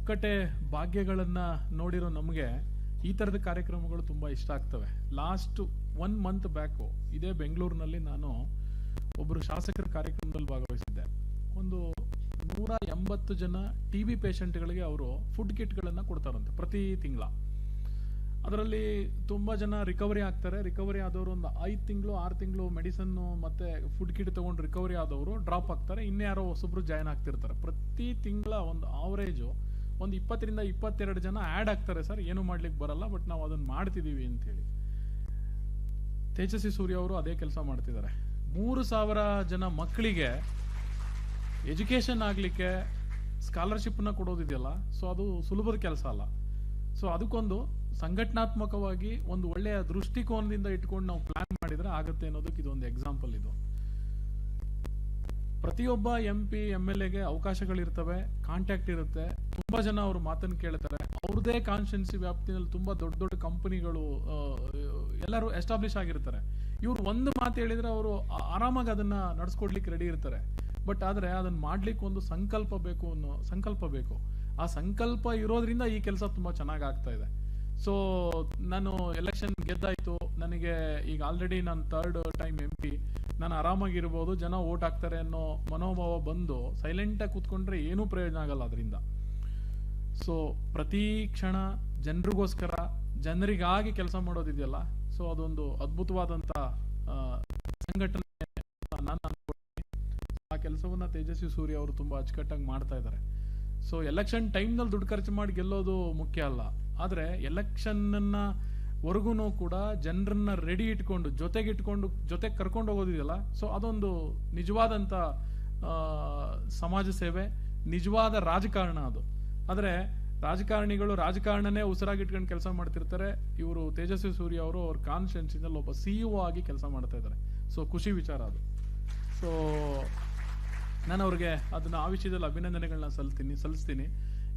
ಪುಕ್ಕಟೆ ಭಾಗ್ಯಗಳನ್ನು ನೋಡಿರೋ ನಮಗೆ ಈ ಥರದ ಕಾರ್ಯಕ್ರಮಗಳು ತುಂಬ ಇಷ್ಟ ಆಗ್ತವೆ. ಲಾಸ್ಟ್ ಒನ್ ಮಂತ್ ಬ್ಯಾಕು ಇದೇ ಬೆಂಗಳೂರಿನಲ್ಲಿ ನಾನು ಒಬ್ಬರು ಶಾಸಕರ ಕಾರ್ಯಕ್ರಮದಲ್ಲಿ ಭಾಗವಹಿಸಿದ್ದೆ. ಒಂದು ನೂರ ಎಂಬತ್ತು ಜನ ಟಿ ಬಿ ಪೇಷಂಟ್ಗಳಿಗೆ ಅವರು ಫುಡ್ ಕಿಟ್ಗಳನ್ನು ಕೊಡ್ತಾರಂತೆ ಪ್ರತಿ ತಿಂಗಳ. ಅದರಲ್ಲಿ ತುಂಬ ಜನ ರಿಕವರಿ ಆಗ್ತಾರೆ. ರಿಕವರಿ ಆದವರು ಒಂದು ಐದು ತಿಂಗಳು, ಆರು ತಿಂಗಳು ಮೆಡಿಸನ್ನು ಮತ್ತು ಫುಡ್ ಕಿಟ್ ತೊಗೊಂಡು ರಿಕವರಿ ಆದವರು ಡ್ರಾಪ್ ಆಗ್ತಾರೆ. ಇನ್ಯಾರೋ ಹೊಸಬ್ರು ಜಾಯ್ನ್ ಆಗ್ತಿರ್ತಾರೆ. ಪ್ರತಿ ತಿಂಗಳ ಒಂದು ಆವರೇಜು ಒಂದು ಇಪ್ಪತ್ತರಿಂದ ಇಪ್ಪತ್ತೆರಡು ಜನ ಆ್ಯಡ್ ಆಗ್ತಾರೆ ಸರ್ ಏನು ಮಾಡ್ಲಿಕ್ಕೆ ಬರಲ್ಲ ಬಟ್ ನಾವು ಅದನ್ನು ಮಾಡ್ತಿದ್ದೀವಿ ಅಂತೇಳಿ. ತೇಜಸ್ವಿ ಸೂರ್ಯ ಅವರು ಅದೇ ಕೆಲಸ ಮಾಡ್ತಿದ್ದಾರೆ. ಮೂರು ಸಾವಿರ ಜನ ಮಕ್ಕಳಿಗೆ ಎಜುಕೇಷನ್ ಆಗಲಿಕ್ಕೆ ಸ್ಕಾಲರ್ಶಿಪ್ನ ಕೊಡೋದಿದೆಯಲ್ಲ ಸೊ ಅದು ಸುಲಭದ ಕೆಲಸ ಅಲ್ಲ. ಸೊ ಅದಕ್ಕೊಂದು ಸಂಘಟನಾತ್ಮಕವಾಗಿ ಒಂದು ಒಳ್ಳೆಯ ದೃಷ್ಟಿಕೋನದಿಂದ ಇಟ್ಕೊಂಡು ನಾವು ಪ್ಲ್ಯಾನ್ ಮಾಡಿದರೆ ಆಗುತ್ತೆ ಅನ್ನೋದಕ್ಕೆ ಇದೊಂದು ಎಕ್ಸಾಂಪಲ್ ಇದು. ಪ್ರತಿಯೊಬ್ಬ ಎಂ ಪಿ ಎಂ ಎಲ್ ಎಗೆ ಅವಕಾಶಗಳಿರ್ತವೆ ಕಾಂಟ್ಯಾಕ್ಟ್ ಇರುತ್ತೆ. ತುಂಬಾ ಜನ ಅವ್ರ ಮಾತನ್ನು ಕೇಳ್ತಾರೆ. ಅವ್ರದೇ ಕಾನ್ಸ್ಟೆನ್ಸಿ ವ್ಯಾಪ್ತಿನಲ್ಲಿ ತುಂಬಾ ದೊಡ್ಡ ದೊಡ್ಡ ಕಂಪನಿಗಳು ಎಲ್ಲರೂ ಎಸ್ಟಾಬ್ಲಿಷ್ ಆಗಿರ್ತಾರೆ. ಇವ್ರು ಒಂದು ಮಾತು ಹೇಳಿದ್ರೆ ಅವರು ಆರಾಮಾಗಿ ಅದನ್ನ ನಡ್ಸ್ಕೊಡ್ಲಿಕ್ಕೆ ರೆಡಿ ಇರ್ತಾರೆ. ಬಟ್ ಆದ್ರೆ ಅದನ್ನ ಮಾಡ್ಲಿಕ್ಕೆ ಒಂದು ಸಂಕಲ್ಪ ಬೇಕು ಅನ್ನೋ, ಸಂಕಲ್ಪ ಬೇಕು. ಆ ಸಂಕಲ್ಪ ಇರೋದ್ರಿಂದ ಈ ಕೆಲಸ ತುಂಬಾ ಚೆನ್ನಾಗಿ ಆಗ್ತಾ ಇದೆ. ಸೊ ನಾನು ಎಲೆಕ್ಷನ್ ಗೆದ್ದಾಯ್ತು. ನನಗೆ ಈಗ ಆಲ್ರೆಡಿ ನಾನು ಥರ್ಡ್ ಟೈಮ್ ಎಂ ಪಿ ನಾನು ಆರಾಮಾಗಿರ್ಬೋದು, ಜನ ಓಟ್ ಹಾಕ್ತಾರೆ ಅನ್ನೋ ಮನೋಭಾವ ಬಂದು ಸೈಲೆಂಟಾಗಿ ಕೂತ್ಕೊಂಡ್ರೆ ಏನೂ ಪ್ರಯೋಜನ ಆಗಲ್ಲ ಅದರಿಂದ. ಸೊ ಪ್ರತಿ ಕ್ಷಣ ಜನರಿಗೋಸ್ಕರ ಜನರಿಗಾಗಿ ಕೆಲಸ ಮಾಡೋದಿದೆಯಲ್ಲ ಸೊ ಅದೊಂದು ಅದ್ಭುತವಾದಂಥ ಸಂಘಟನೆ ನಾನು ಅನ್ಕೊಳ್ತೀನಿ. ಆ ಕೆಲಸವನ್ನು ತೇಜಸ್ವಿ ಸೂರ್ಯ ಅವರು ತುಂಬ ಅಚ್ಚುಕಟ್ಟಾಗಿ ಮಾಡ್ತಾ ಇದ್ದಾರೆ ಸೊ ಎಲೆಕ್ಷನ್ ಟೈಮ್ನಲ್ಲಿ ದುಡ್ಡು ಖರ್ಚು ಮಾಡಿ ಗೆಲ್ಲೋದು ಮುಖ್ಯ ಅಲ್ಲ. ಆದರೆ ಎಲೆಕ್ಷನ್ನ ವರೆಗೂ ಕೂಡ ಜನರನ್ನ ರೆಡಿ ಇಟ್ಕೊಂಡು, ಜೊತೆಗೆ ಇಟ್ಕೊಂಡು ಜೊತೆಗೆ ಕರ್ಕೊಂಡು ಹೋಗೋದಿದೆಯಲ್ಲ? ಸೊ ಅದೊಂದು ನಿಜವಾದಂಥ ಸಮಾಜ ಸೇವೆ, ನಿಜವಾದ ರಾಜಕಾರಣ ಅದು. ಆದರೆ ರಾಜಕಾರಣಿಗಳು ರಾಜಕಾರಣನೇ ಉಸಿರಾಗಿಟ್ಕೊಂಡು ಕೆಲಸ ಮಾಡ್ತಿರ್ತಾರೆ. ಇವರು ತೇಜಸ್ವಿ ಸೂರ್ಯ ಅವರು ಅವ್ರ ಕಾನ್ಸ್ಟಿಟ್ಯೂನ್ಸಿನಲ್ಲಿ ಒಬ್ಬ ಸಿ ಆಗಿ ಕೆಲಸ ಮಾಡ್ತಾ ಇದ್ದಾರೆ. ಸೊ ಖುಷಿ ವಿಚಾರ ಅದು. ಸೊ ನಾನು ಅವ್ರಿಗೆ ಅದನ್ನ ಆ ವಿಷಯದಲ್ಲಿ ಅಭಿನಂದನೆಗಳನ್ನ ಸಲ್ತೀನಿ, ಸಲ್ಲಿಸ್ತೀನಿ.